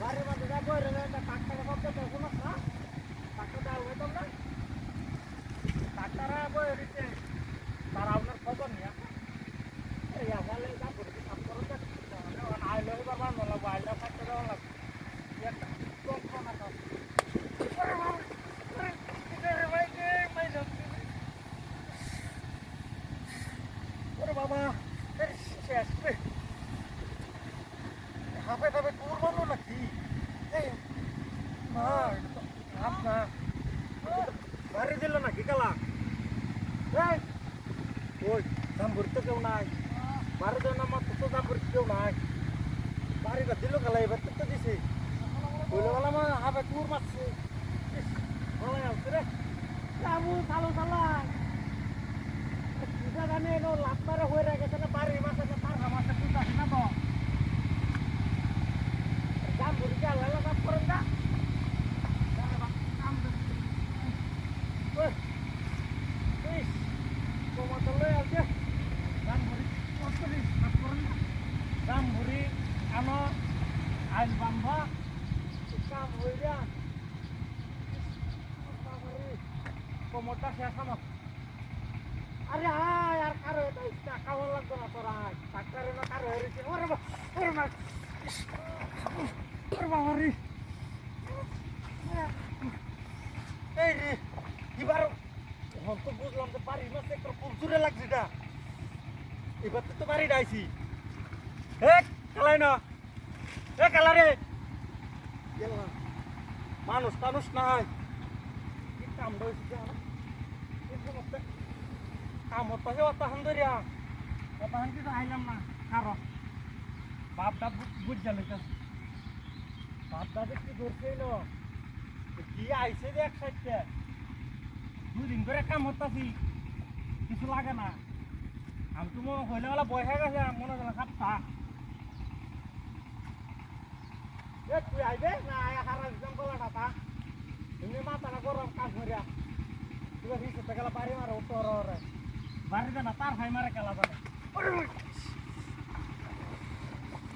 বাড়ির মাঝে কই রে না টাকটাকে সব তো শোনাস না টাকটা দাও হইতাম না টাকটারা বই দিতে তারা আপনার খবর নিয়ে এই আমালে যা করতে কাম করো তো আইলে এবার বানানো লাগবো আইলে থাকতে দেওয়া লাগবে একটা কম না কাম ওরে বাবা এর শেষ রে হাফে টাফে টুর বানো নাকি? না। বাড়ি দিল নাকি কালা? ওই দাম ভরতে কেউ নাই। বাড়ি দেওয়া নামা তো দাম ভরতে কেউ নাই। বাড়িটা দিল কালা, এবার তো দিছে। বলে বলা মা, হাফে টুর মারছে। ভালো আছে রে। লাভ মারে হয়ে গেছে না বাড়ির মাসে না তার মাসে পূজা আছে না তো দাম বুড়ি কে আল্লাহ কাম করেন না দাম বুড়ি আনো আইল বাম্বা কাম হইয়া কোমরটা শেষ আমার আরে হায় আর কারও এটা টাকা ভালো লাগতো না তোরা ডাক্তারে না কারও হেরেছে। ওরে বা ওরে ইস, ওরে বাবা রে এই রে এবার এখন তো বুঝলাম যে বাড়ির মাঝে একটা খুব জোরে লাগছে এটা। এবার তো বাড়ি ডাইছি। হে কালাই না। হে কালা রে মানুষ টানুষ নাই কাম রয়েছে জানো? সমস্ত কামত পাশে অতহান ধরিয়া। অতহান কিছু আইলাম বাপ দাপ বুঝ গেল বাপ কি আইছে যে এক সাইডে? দুদিন করে কাম হতাছি কিছু লাগে না। আমি তো মনে হইলে বেলা বয় হয়ে গেছে মনে হলো খাপটা এ তুই আইবে না, আয় হারা দিতাম বলাটা তা। এমনি মাথাটা গরম কাজ করিয়া তুই হিসেবে গেলা বাড়ি মারে উত্তর বাড়িতে না, তার ভাই মারে খেলা জানে। ওরে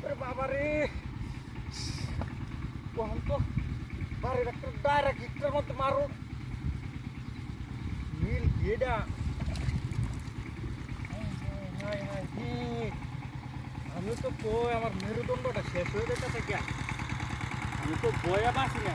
ওরে বাবা রে। কখন তো বাড়ির একটা ডাইরেক্ট হিটটার মধ্যে মারো। নীল গেডা। আমি তো কই, আমার মেরুদণ্ডটা শেষ হয়ে যেতে থেকে। আমি তো বয়া বাসি না